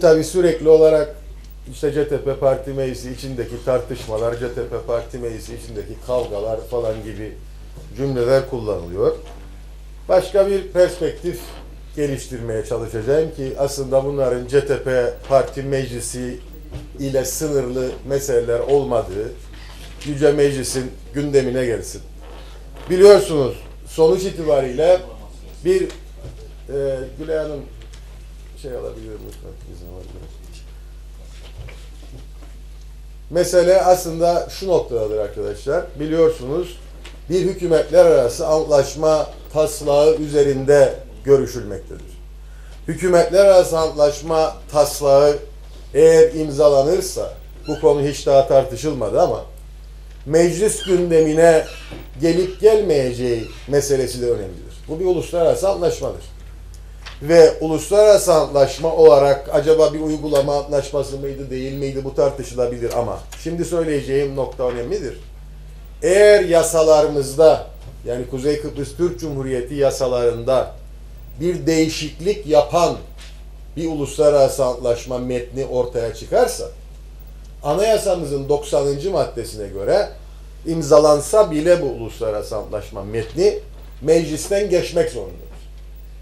Tabii sürekli olarak işte CTP Parti Meclisi içindeki tartışmalar, CTP Parti Meclisi içindeki kavgalar falan gibi cümleler kullanılıyor. Başka bir perspektif geliştirmeye çalışacağım ki aslında bunların CTP Parti Meclisi ile sınırlı meseleler olmadığı Yüce Meclis'in gündemine gelsin. Biliyorsunuz sonuç itibariyle bir e, Gülay Hanım şey alabilir lütfen izin alabilir. Mesele aslında şu noktadadır arkadaşlar. Biliyorsunuz bir hükümetler arası antlaşma taslağı üzerinde görüşülmektedir. Hükümetler arası antlaşma taslağı eğer imzalanırsa bu konu hiç daha tartışılmadı ama meclis gündemine gelip gelmeyeceği meselesi de önemlidir. Bu bir uluslararası anlaşmadır. Ve uluslararası antlaşma olarak acaba bir uygulama antlaşması mıydı değil miydi bu tartışılabilir ama şimdi söyleyeceğim nokta önemlidir. Eğer yasalarımızda yani Kuzey Kıbrıs Türk Cumhuriyeti yasalarında bir değişiklik yapan bir uluslararası antlaşma metni ortaya çıkarsa anayasamızın 90. maddesine göre imzalansa bile bu uluslararası antlaşma metni meclisten geçmek zorundadır.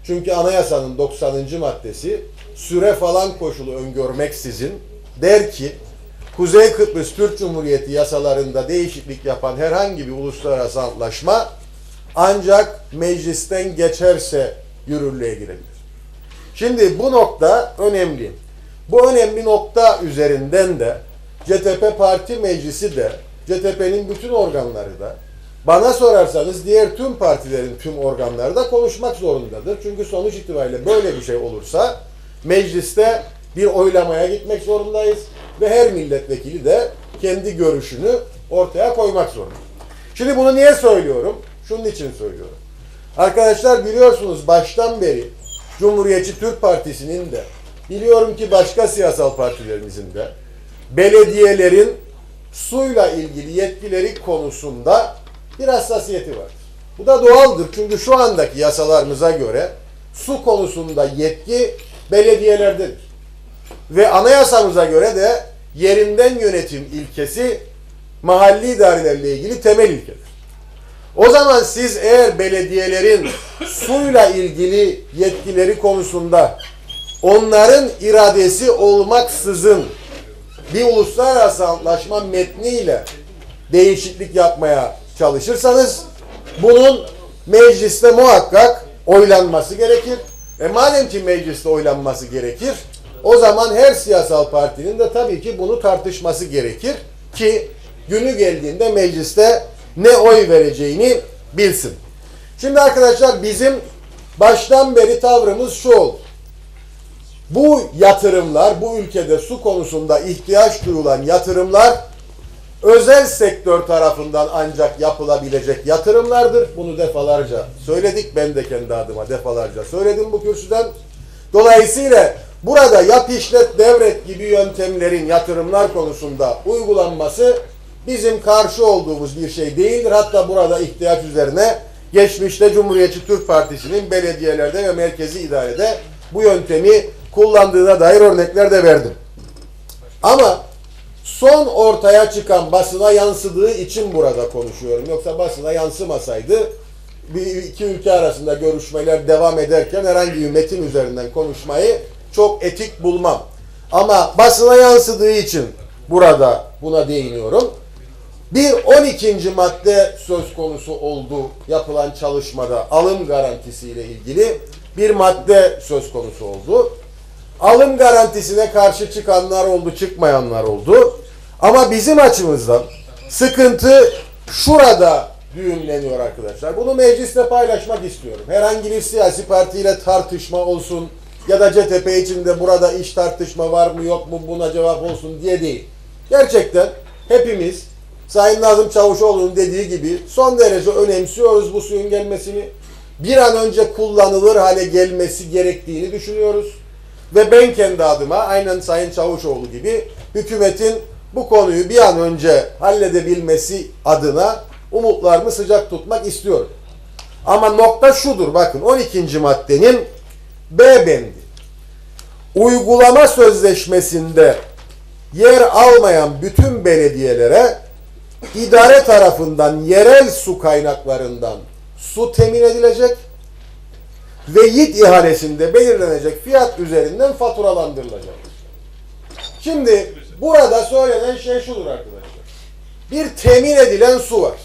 Çünkü anayasanın 90. maddesi süre falan koşulu öngörmeksizin der ki Kuzey Kıbrıs Türk Cumhuriyeti yasalarında değişiklik yapan herhangi bir uluslararası antlaşma ancak meclisten geçerse yürürlüğe girebilir. Şimdi bu nokta önemli. Bu önemli nokta üzerinden de CTP Parti Meclisi de CTP'nin bütün organları da bana sorarsanız diğer tüm partilerin tüm organları da konuşmak zorundadır. Çünkü sonuç itibariyle böyle bir şey olursa mecliste bir oylamaya gitmek zorundayız ve her milletvekili de kendi görüşünü ortaya koymak zorunda. Şimdi bunu niye söylüyorum? Şunun için söylüyorum. Arkadaşlar biliyorsunuz baştan beri Cumhuriyetçi Türk Partisi'nin de biliyorum ki başka siyasal partilerimizin de belediyelerin suyla ilgili yetkileri konusunda bir hassasiyeti var. Bu da doğaldır çünkü şu andaki yasalarımıza göre su konusunda yetki belediyelerdedir. Ve anayasamıza göre de yerinden yönetim ilkesi mahalli idarelerle ilgili temel ilkedir. O zaman siz eğer belediyelerin suyla ilgili yetkileri konusunda onların iradesi olmaksızın bir uluslararası antlaşma metniyle değişiklik yapmaya çalışırsanız bunun mecliste muhakkak oylanması gerekir. E madem ki mecliste oylanması gerekir, o zaman her siyasal partinin de tabii ki bunu tartışması gerekir ki günü geldiğinde mecliste ne oy vereceğini bilsin. Şimdi arkadaşlar bizim baştan beri tavrımız şu oldu. Bu yatırımlar, bu ülkede su konusunda ihtiyaç duyulan yatırımlar özel sektör tarafından ancak yapılabilecek yatırımlardır. Bunu defalarca söyledik. Ben de kendi adıma defalarca söyledim bu kürsüden. Dolayısıyla burada yap işlet devret gibi yöntemlerin yatırımlar konusunda uygulanması bizim karşı olduğumuz bir şey değildir. Hatta burada ihtiyaç üzerine geçmişte Cumhuriyetçi Türk Partisi'nin belediyelerde ve merkezi idarede bu yöntemi kullandığına dair örnekler de verdim. Ama son ortaya çıkan basına yansıdığı için burada konuşuyorum. Yoksa basına yansımasaydı bir iki ülke arasında görüşmeler devam ederken herhangi bir metin üzerinden konuşmayı çok etik bulmam. Ama basına yansıdığı için burada buna değiniyorum. Bir 12. madde söz konusu oldu yapılan çalışmada alım garantisiyle ilgili bir madde söz konusu oldu. Alım garantisine karşı çıkanlar oldu, çıkmayanlar oldu. Ama bizim açımızdan sıkıntı şurada düğümleniyor arkadaşlar. Bunu mecliste paylaşmak istiyorum. Herhangi bir siyasi partiyle tartışma olsun ya da CTP içinde burada iş tartışma var mı yok mu buna cevap olsun diye değil. Gerçekten hepimiz Sayın Nazım Çavuşoğlu'nun dediği gibi son derece önemsiyoruz bu suyun gelmesini. Bir an önce kullanılır hale gelmesi gerektiğini düşünüyoruz. Ve ben kendi adıma aynen Sayın Çavuşoğlu gibi hükümetin bu konuyu bir an önce halledebilmesi adına umutlarımı sıcak tutmak istiyorum. Ama nokta şudur bakın 12. maddenin B bendi. uygulama sözleşmesinde yer almayan bütün belediyelere idare tarafından yerel su kaynaklarından su temin edilecek ve YİT ihalesinde belirlenecek fiyat üzerinden faturalandırılacak. Şimdi burada söylenen şey şudur arkadaşlar. Bir temin edilen su var.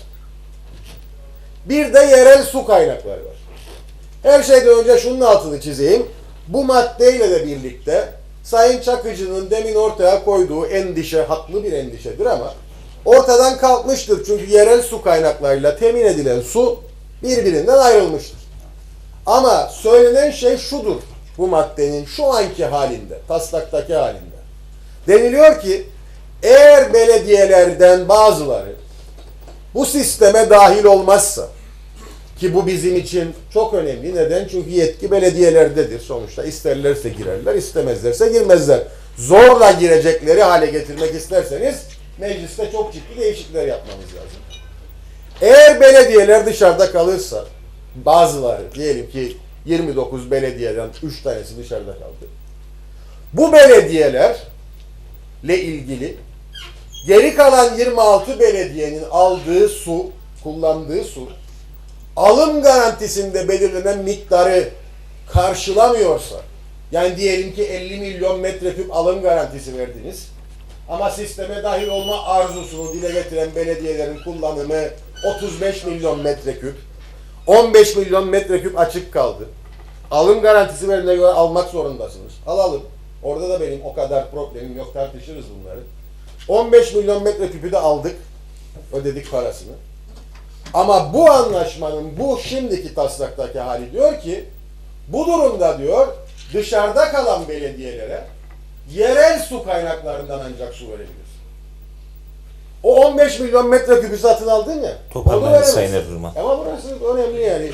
Bir de yerel su kaynakları var. Her şeyden önce şunun altını çizeyim. Bu maddeyle de birlikte Sayın Çakıcı'nın demin ortaya koyduğu endişe haklı bir endişedir ama ortadan kalkmıştır. Çünkü yerel su kaynaklarıyla temin edilen su birbirinden ayrılmıştır. Ama söylenen şey şudur bu maddenin şu anki halinde, taslaktaki halinde. Deniliyor ki eğer belediyelerden bazıları bu sisteme dahil olmazsa ki bu bizim için çok önemli. Neden? Çünkü yetki belediyelerdedir sonuçta. İsterlerse girerler, istemezlerse girmezler. Zorla girecekleri hale getirmek isterseniz mecliste çok ciddi değişiklikler yapmamız lazım. Eğer belediyeler dışarıda kalırsa, bazıları diyelim ki 29 belediyeden 3 tanesi dışarıda kaldı. Bu belediyelerle ilgili geri kalan 26 belediyenin aldığı su, kullandığı su alım garantisinde belirlenen miktarı karşılamıyorsa yani diyelim ki 50 milyon metreküp alım garantisi verdiniz ama sisteme dahil olma arzusunu dile getiren belediyelerin kullanımı 35 milyon metreküp 15 milyon metreküp açık kaldı. Alım garantisi verilene göre almak zorundasınız. Alalım. Orada da benim o kadar problemim yok tartışırız bunları. 15 milyon metreküpü de aldık. Ödedik parasını. Ama bu anlaşmanın bu şimdiki taslaktaki hali diyor ki bu durumda diyor dışarıda kalan belediyelere yerel su kaynaklarından ancak su verebilir. O 15 milyon metreküpü satın aldın ya. Veremezsin. Sayın Erdoğan. Ama burası önemli yani.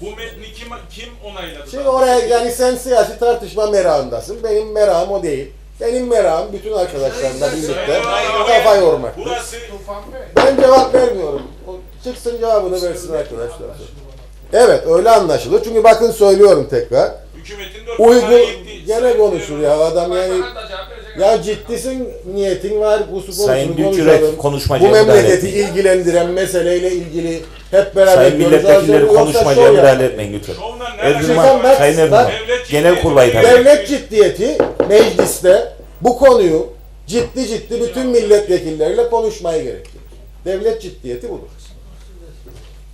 Bu metni kim kim onayladı? Şimdi oraya yani sen siyasi tartışma merağındasın. Benim merağım o değil. Benim merağım bütün arkadaşlarımla birlikte kafa yormak. Burası Ben cevap vermiyorum. O çıksın cevabını versin arkadaşlar. Evet öyle anlaşılır. Çünkü bakın söylüyorum tekrar. hükümetin dört Uygu gene konuşur ya adam yani. Ya ciddisin niyetin var bu su Sayın Gülçürek konuşalım. konuşmacıya Bu memleketi ilgilendiren meseleyle ilgili hep beraber Sayın milletvekilleri konuşmacıya müdahale etmeyin lütfen. Erdoğan? Sayın Erdoğan, Devlet genel kurmayı tabii. Devlet ciddiyeti mecliste bu konuyu ciddi ciddi bütün milletvekilleriyle konuşmayı gerektirir. Devlet ciddiyeti budur.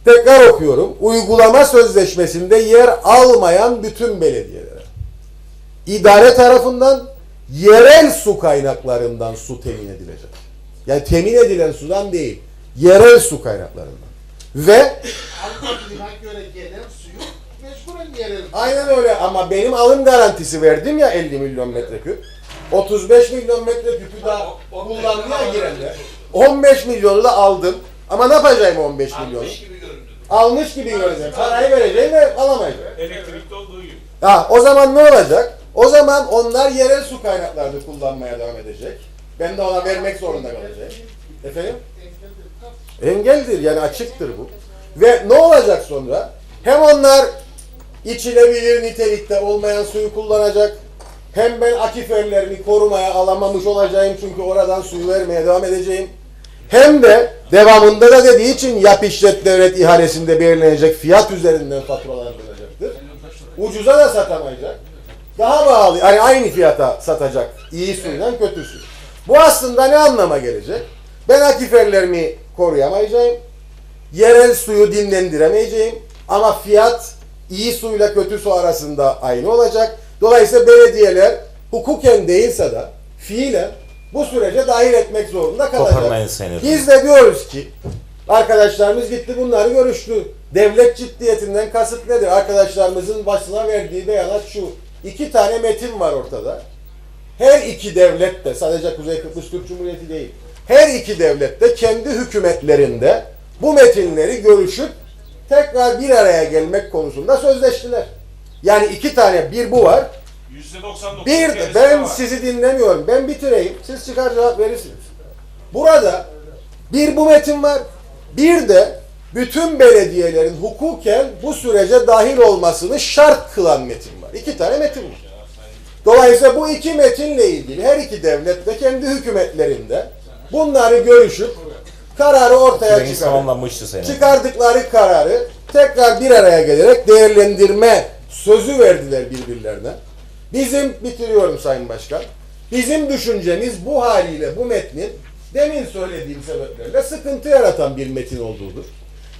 Tekrar okuyorum. Uygulama sözleşmesinde yer almayan bütün belediyelere idare tarafından yerel su kaynaklarından su temin edilecek. Yani temin edilen sudan değil, yerel su kaynaklarından. Ve Almadığına göre gelen suyu mecburen yerel. Aynen öyle ama benim alım garantisi verdim ya 50 milyon metreküp. 35 milyon metreküpü daha kullanmaya girenler. 15 milyonu da aldım. Ama ne yapacağım 15 milyonu? Almış gibi göreceğim. Parayı vereceğim ve alamayacağım. Elektrikte olduğu gibi. Ha, o zaman ne olacak? O zaman onlar yerel su kaynaklarını kullanmaya devam edecek. Ben de ona vermek zorunda kalacağım. Efendim? Engeldir yani açıktır bu. Ve ne olacak sonra? Hem onlar içilebilir nitelikte olmayan suyu kullanacak. Hem ben akiferlerimi korumaya alamamış olacağım çünkü oradan suyu vermeye devam edeceğim. Hem de devamında da dediği için yap işlet devlet ihalesinde belirlenecek fiyat üzerinden faturalandırılacaktır. Ucuza da satamayacak. Daha pahalı, yani aynı fiyata satacak iyi suyla kötü su. Bu aslında ne anlama gelecek? Ben akiferlerimi koruyamayacağım. Yerel suyu dinlendiremeyeceğim. Ama fiyat iyi suyla kötü su arasında aynı olacak. Dolayısıyla belediyeler hukuken değilse de fiilen bu sürece dahil etmek zorunda kalacak. Biz de diyoruz ki arkadaşlarımız gitti bunları görüştü. Devlet ciddiyetinden kasıt nedir? Arkadaşlarımızın başına verdiği beyanat şu. İki tane metin var ortada. Her iki devlet de sadece Kuzey Kıbrıs Türk Cumhuriyeti değil. Her iki devlet de kendi hükümetlerinde bu metinleri görüşüp tekrar bir araya gelmek konusunda sözleştiler. Yani iki tane bir bu var. %99 Bir de ben var. sizi dinlemiyorum. Ben bitireyim. Siz çıkar cevap verirsiniz. Burada bir bu metin var. Bir de bütün belediyelerin hukuken bu sürece dahil olmasını şart kılan metin var. İki tane metin var. Dolayısıyla bu iki metinle ilgili her iki devlet de kendi hükümetlerinde bunları görüşüp kararı ortaya Sayın. Çıkardıkları kararı tekrar bir araya gelerek değerlendirme sözü verdiler birbirlerine. Bizim, bitiriyorum Sayın Başkan, bizim düşüncemiz bu haliyle bu metnin demin söylediğim sebeplerle sıkıntı yaratan bir metin olduğudur.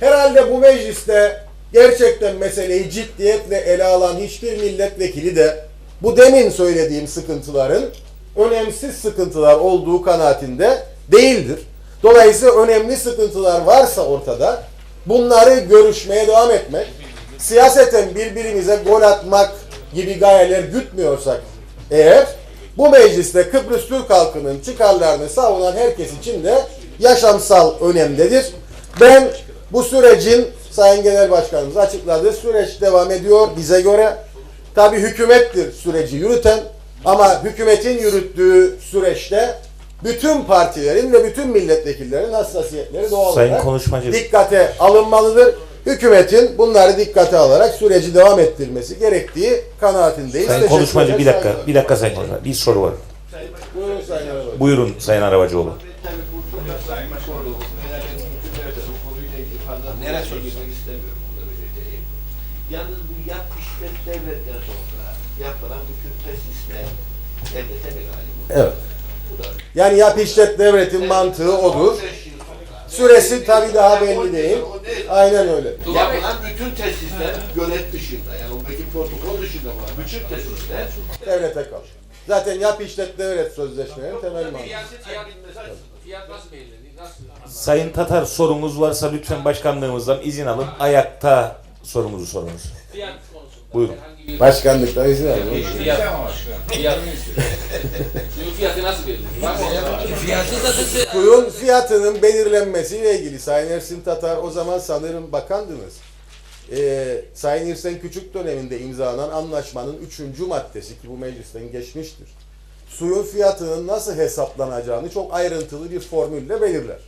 Herhalde bu mecliste gerçekten meseleyi ciddiyetle ele alan hiçbir milletvekili de bu demin söylediğim sıkıntıların önemsiz sıkıntılar olduğu kanaatinde değildir. Dolayısıyla önemli sıkıntılar varsa ortada bunları görüşmeye devam etmek, siyaseten birbirimize gol atmak gibi gayeler gütmüyorsak eğer bu mecliste Kıbrıs Türk halkının çıkarlarını savunan herkes için de yaşamsal önemdedir. Ben bu sürecin Sayın Genel Başkanımız açıkladığı süreç devam ediyor bize göre. Tabi hükümettir süreci yürüten ama hükümetin yürüttüğü süreçte bütün partilerin ve bütün milletvekillerinin hassasiyetleri doğal Sayın olarak konuşmacı. dikkate alınmalıdır. Hükümetin bunları dikkate alarak süreci devam ettirmesi gerektiği kanaatindeyiz. Sayın konuşmacı bir dakika. Bir dakika Sayın konuşmacı. Bir soru var. Buyurun Sayın Arabacı. Buyurun Sayın Arabacıoğlu. Tabii burada da Sayın Başkanım, eğer hükümete bu konuyla ilgili fazla Neresi konuşmaya girmek istemiyorum burada belirteyim. Yalnız bu yap işlet devletten sonra yapılan bütün tesisler devlete mi galiba? Evet. Bu da Yani yap işlet devletin mantığı odur. 15 yıl sonra- Süresi tabii daha belli 15 değil. Aynen öyle. Yapılan bütün tesisler gölet dışında yani oradaki protokol dışında olan bütün tesisler Devlete kalır. Zaten yap işlet devlet sözleşmelerinin temel mantığı. Fiyat nasıl belirlenir? Sayın Tatar sorunuz varsa lütfen başkanlığımızdan izin alın. Ayakta sorunuzu sorunuz. Fiyat konusunda. Buyurun. Başkanlıktan izin alın. Fiyat. Fiyat. Fiyatı nasıl belirlenir? Fiyatı. Suyun fiyatının belirlenmesiyle ilgili Sayın Ersin Tatar o zaman sanırım bakandınız. Ee, Sayın İrsen Küçük döneminde imzalanan anlaşmanın üçüncü maddesi ki bu meclisten geçmiştir. Suyun fiyatının nasıl hesaplanacağını çok ayrıntılı bir formülle belirler.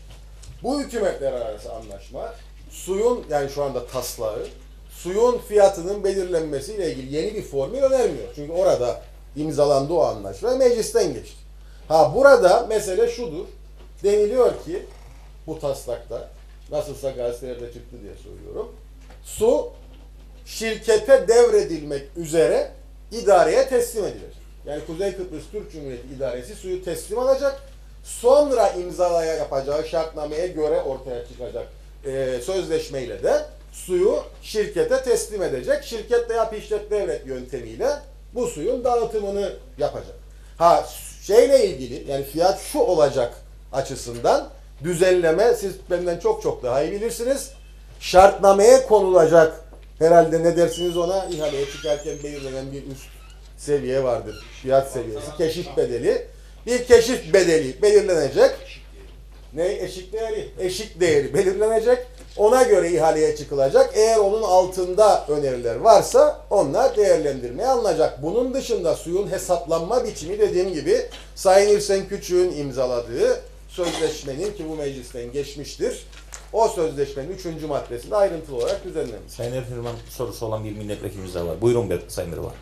Bu hükümetler arası anlaşma suyun yani şu anda taslağı suyun fiyatının belirlenmesiyle ilgili yeni bir formül önermiyor. Çünkü orada imzalandı o anlaşma meclisten geçti. Ha burada mesele şudur. Deniliyor ki bu taslakta nasılsa gazetelerde çıktı diye söylüyorum. Su şirkete devredilmek üzere idareye teslim edilecek. Yani Kuzey Kıbrıs Türk Cumhuriyeti İdaresi suyu teslim alacak. Sonra imzalaya yapacağı şartnameye göre ortaya çıkacak e, sözleşmeyle de suyu şirkete teslim edecek. Şirket de yap devlet yöntemiyle bu suyun dağıtımını yapacak. Ha şeyle ilgili yani fiyat şu olacak açısından düzenleme siz benden çok çok daha iyi bilirsiniz. Şartnameye konulacak herhalde ne dersiniz ona ihaleye çıkarken belirlenen bir üst seviye vardır. Fiyat seviyesi. Keşif bedeli. Bir keşif bedeli belirlenecek. Ne? Eşik değeri. Eşik değeri belirlenecek. Ona göre ihaleye çıkılacak. Eğer onun altında öneriler varsa onlar değerlendirmeye alınacak. Bunun dışında suyun hesaplanma biçimi dediğim gibi Sayın İrsen Küçük'ün imzaladığı sözleşmenin ki bu meclisten geçmiştir. O sözleşmenin üçüncü maddesinde ayrıntılı olarak düzenlenmiş. Sayın Erfirman sorusu olan bir milletvekilimiz daha var. Buyurun be- Sayın Erdoğan.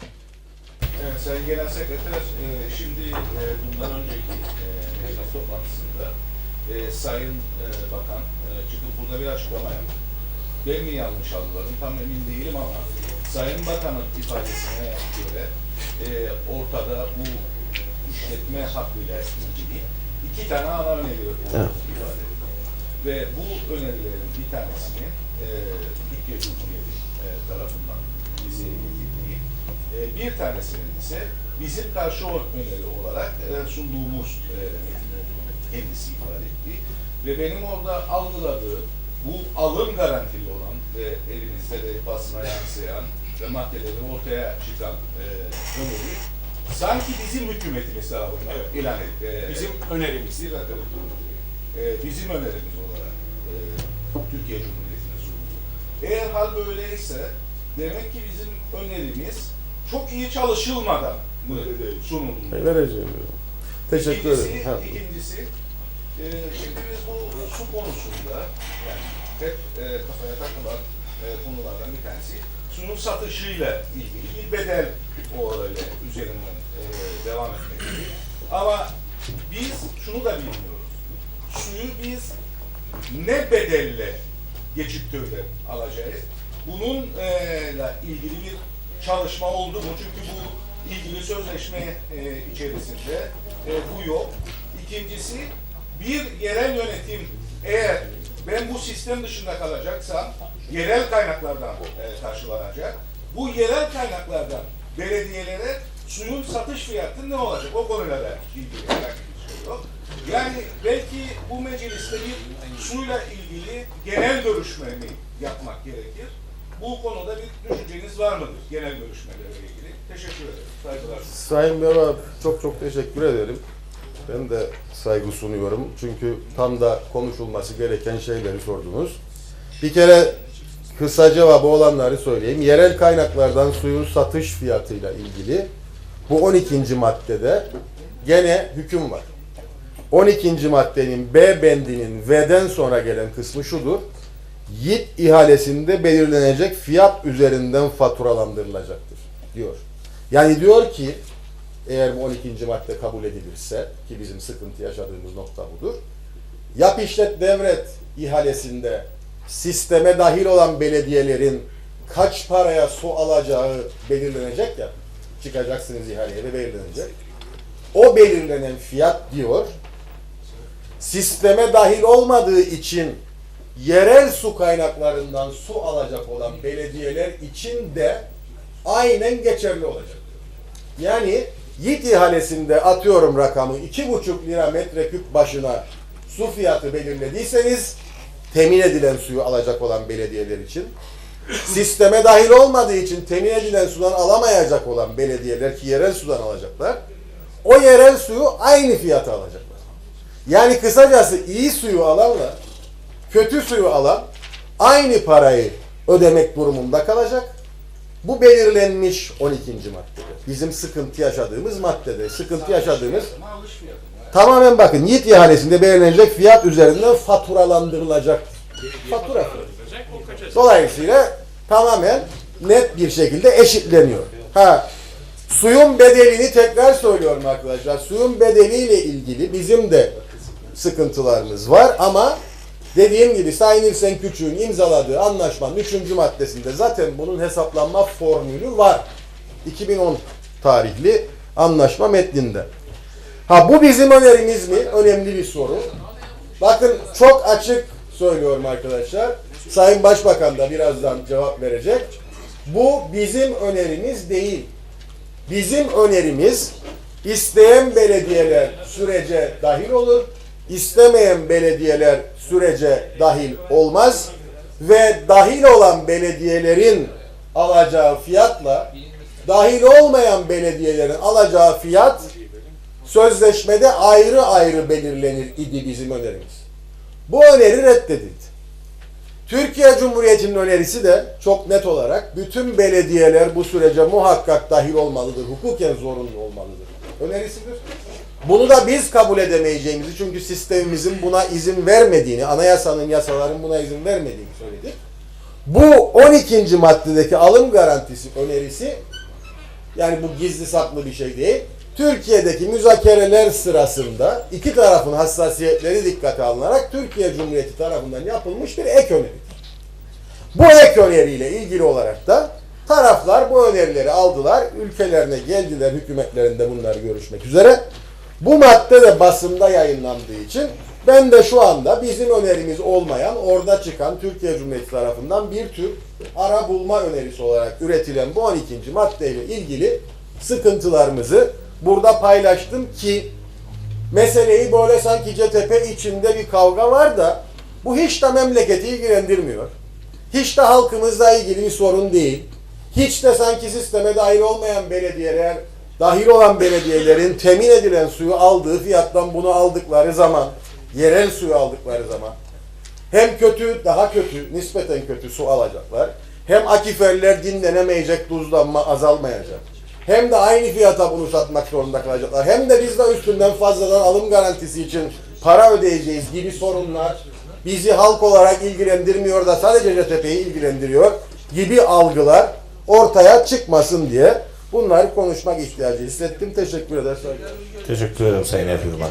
Evet, Sayın Genel Sekreter, e, şimdi e, bundan önceki e, meclis toplantısında e, Sayın e, Bakan e, çıkıp burada bir açıklama yaptı. Ben mi yanlış algıladım tam emin değilim ama Sayın Bakan'ın ifadesine göre e, ortada bu işletme hakkıyla ilgili iki tane ana öneri olduğunu ifade. Ve bu önerilerin bir tanesini e, Türkiye Cumhuriyeti e, tarafından bize iletildiği, e, bir tanesinin ise bizim karşı öneri olarak e, sunduğumuz e, metin olduğunu kendisi ifade etti. Ve benim orada algıladığım bu alım garantili olan ve elimizde de basına yansıyan ve maddeleri ortaya çıkan e, öneri sanki bizim hükümetimiz tarafından Evet. ilan etti. E, Bizim önerimiz. bir dakika. Ee, bizim önerimiz olarak e, Türkiye Cumhuriyeti'ne sunuldu. Eğer hal böyleyse demek ki bizim önerimiz çok iyi çalışılmadan mı sunuldu? Vereceğim. Teşekkür ederim. Ha. ikincisi e, şimdi biz bu su konusunda yani hep e, kafaya takılan e, konulardan bir tanesi suyun satışıyla ilgili bir bedel o öyle üzerinden e, devam etmektedir. Ama biz şunu da bilmiyoruz. Suyu biz ne bedelle geçittörde alacağız? Bununla ilgili bir çalışma oldu mu? Çünkü bu ilgili sözleşme e, içerisinde e, bu yok. İkincisi bir yerel yönetim eğer ben bu sistem dışında kalacaksam yerel kaynaklardan e, karşılanacak. Bu yerel kaynaklardan belediyelere suyun satış fiyatı ne olacak? O konuyla da ilgili herhangi bir şey yok. Yani belki bu mecliste bir suyla ilgili genel görüşme mi yapmak gerekir? Bu konuda bir düşünceniz var mıdır genel görüşmelerle ilgili? Teşekkür ederim. Saygılar. Sayın Beba çok çok teşekkür ederim. Ben de saygı sunuyorum. Çünkü tam da konuşulması gereken şeyleri sordunuz. Bir kere kısa cevabı olanları söyleyeyim. Yerel kaynaklardan suyun satış fiyatıyla ilgili bu 12. maddede gene hüküm var. 12. maddenin B bendinin V'den sonra gelen kısmı şudur. YİT ihalesinde belirlenecek fiyat üzerinden faturalandırılacaktır diyor. Yani diyor ki eğer bu 12. madde kabul edilirse ki bizim sıkıntı yaşadığımız nokta budur. Yap işlet devret ihalesinde sisteme dahil olan belediyelerin kaç paraya su alacağı belirlenecek ya. Çıkacaksınız ihaleye ve belirlenecek. O belirlenen fiyat diyor sisteme dahil olmadığı için yerel su kaynaklarından su alacak olan belediyeler için de aynen geçerli olacak. Yani YİT ihalesinde atıyorum rakamı iki buçuk lira metreküp başına su fiyatı belirlediyseniz temin edilen suyu alacak olan belediyeler için sisteme dahil olmadığı için temin edilen sudan alamayacak olan belediyeler ki yerel sudan alacaklar o yerel suyu aynı fiyata alacaklar. Yani kısacası iyi suyu alanla kötü suyu alan aynı parayı ödemek durumunda kalacak. Bu belirlenmiş 12. maddede. Bizim sıkıntı yaşadığımız maddede. Sıkıntı yaşadığımız tamamen bakın YİT ihalesinde belirlenecek fiyat üzerinden faturalandırılacak. Fatura. Dolayısıyla tamamen net bir şekilde eşitleniyor. Ha, suyun bedelini tekrar söylüyorum arkadaşlar. Suyun bedeliyle ilgili bizim de sıkıntılarımız var ama dediğim gibi Sayın İlsen Küçük'ün imzaladığı anlaşmanın 3. maddesinde zaten bunun hesaplanma formülü var. 2010 tarihli anlaşma metninde. Ha bu bizim önerimiz mi? Önemli bir soru. Bakın çok açık söylüyorum arkadaşlar. Sayın Başbakan da birazdan cevap verecek. Bu bizim önerimiz değil. Bizim önerimiz isteyen belediyeler sürece dahil olur, istemeyen belediyeler sürece dahil olmaz ve dahil olan belediyelerin alacağı fiyatla dahil olmayan belediyelerin alacağı fiyat sözleşmede ayrı ayrı belirlenir idi bizim önerimiz. Bu öneri reddedildi. Türkiye Cumhuriyeti'nin önerisi de çok net olarak bütün belediyeler bu sürece muhakkak dahil olmalıdır, hukuken zorunlu olmalıdır. Önerisidir. Bunu da biz kabul edemeyeceğimizi çünkü sistemimizin buna izin vermediğini, anayasanın, yasaların buna izin vermediğini söyledik. Bu 12. maddedeki alım garantisi önerisi yani bu gizli saklı bir şey değil. Türkiye'deki müzakereler sırasında iki tarafın hassasiyetleri dikkate alınarak Türkiye Cumhuriyeti tarafından yapılmış bir ek öneridir. Bu ek öneriyle ilgili olarak da taraflar bu önerileri aldılar, ülkelerine geldiler, hükümetlerinde bunları görüşmek üzere. Bu madde de basında yayınlandığı için ben de şu anda bizim önerimiz olmayan orada çıkan Türkiye Cumhuriyeti tarafından bir tür ara bulma önerisi olarak üretilen bu 12. maddeyle ilgili sıkıntılarımızı burada paylaştım ki meseleyi böyle sanki CTP içinde bir kavga var da bu hiç de memleketi ilgilendirmiyor. Hiç de halkımızla ilgili bir sorun değil. Hiç de sanki sisteme dahil olmayan belediyeler, dahil olan belediyelerin temin edilen suyu aldığı fiyattan bunu aldıkları zaman, yerel suyu aldıkları zaman hem kötü, daha kötü, nispeten kötü su alacaklar. Hem akiferler dinlenemeyecek, tuzlanma azalmayacak. Hem de aynı fiyata bunu satmak zorunda kalacaklar. Hem de biz de üstünden fazladan alım garantisi için para ödeyeceğiz gibi sorunlar bizi halk olarak ilgilendirmiyor da sadece CTP'yi ilgilendiriyor gibi algılar ortaya çıkmasın diye Bunları konuşmak ihtiyacı hissettim. Teşekkür ederim. Teşekkür ederim Sayın Erfurman.